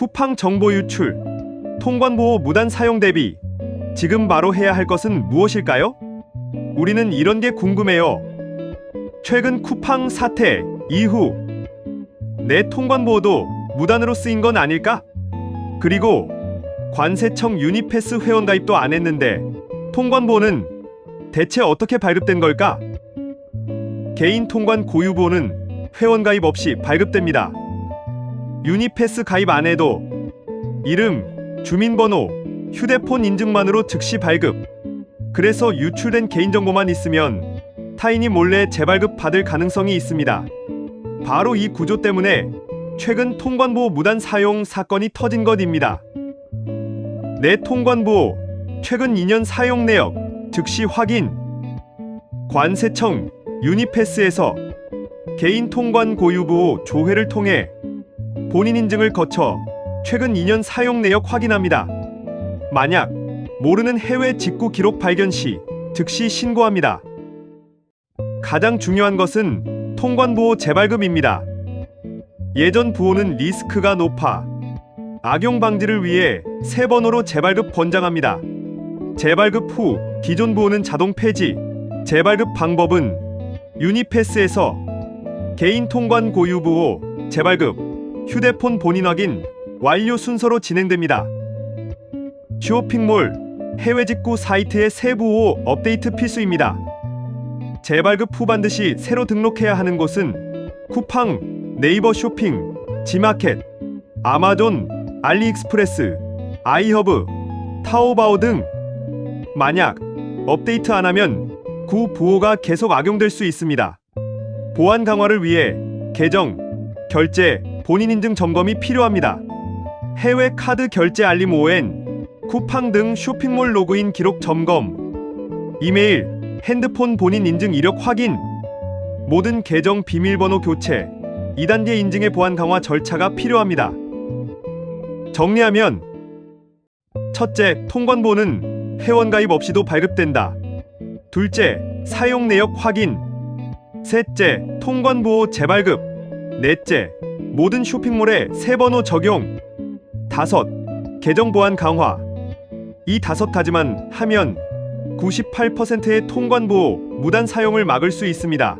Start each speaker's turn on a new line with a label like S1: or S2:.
S1: 쿠팡 정보 유출, 통관보호 무단 사용 대비 지금 바로 해야 할 것은 무엇일까요? 우리는 이런 게 궁금해요. 최근 쿠팡 사태 이후 내 통관보호도 무단으로 쓰인 건 아닐까? 그리고 관세청 유니패스 회원 가입도 안 했는데 통관보호는 대체 어떻게 발급된 걸까? 개인 통관 고유보호는 회원 가입 없이 발급됩니다. 유니패스 가입 안 해도 이름, 주민번호, 휴대폰 인증만으로 즉시 발급. 그래서 유출된 개인정보만 있으면 타인이 몰래 재발급 받을 가능성이 있습니다. 바로 이 구조 때문에 최근 통관보호 무단 사용 사건이 터진 것입니다. 내 통관보호 최근 2년 사용 내역 즉시 확인. 관세청 유니패스에서 개인 통관 고유보호 조회를 통해 본인 인증을 거쳐 최근 2년 사용 내역 확인합니다. 만약 모르는 해외 직구 기록 발견 시 즉시 신고합니다. 가장 중요한 것은 통관보호 재발급입니다. 예전 부호는 리스크가 높아 악용 방지를 위해 새 번호로 재발급 권장합니다. 재발급 후 기존 부호는 자동 폐지. 재발급 방법은 유니패스에서 개인 통관 고유 부호 재발급 휴대폰 본인 확인 완료 순서로 진행됩니다. 쇼핑몰 해외 직구 사이트의 새 부호 업데이트 필수입니다. 재발급 후 반드시 새로 등록해야 하는 곳은 쿠팡, 네이버 쇼핑, 지마켓, 아마존, 알리익스프레스, 아이허브, 타오바오 등 만약 업데이트 안 하면 구 부호가 계속 악용될 수 있습니다. 보안 강화를 위해 계정, 결제, 본인 인증 점검이 필요합니다. 해외 카드 결제 알림 ON, 쿠팡 등 쇼핑몰 로그인 기록 점검, 이메일, 핸드폰 본인 인증 이력 확인, 모든 계정 비밀번호 교체, 2단계 인증의 보안 강화 절차가 필요합니다. 정리하면 첫째, 통관보는 회원 가입 없이도 발급된다. 둘째, 사용 내역 확인. 셋째, 통관 보호 재발급. 넷째, 모든 쇼핑몰에 새 번호 적용. 다섯, 계정 보안 강화. 이 다섯 가지만 하면 98%의 통관 보호 무단 사용을 막을 수 있습니다.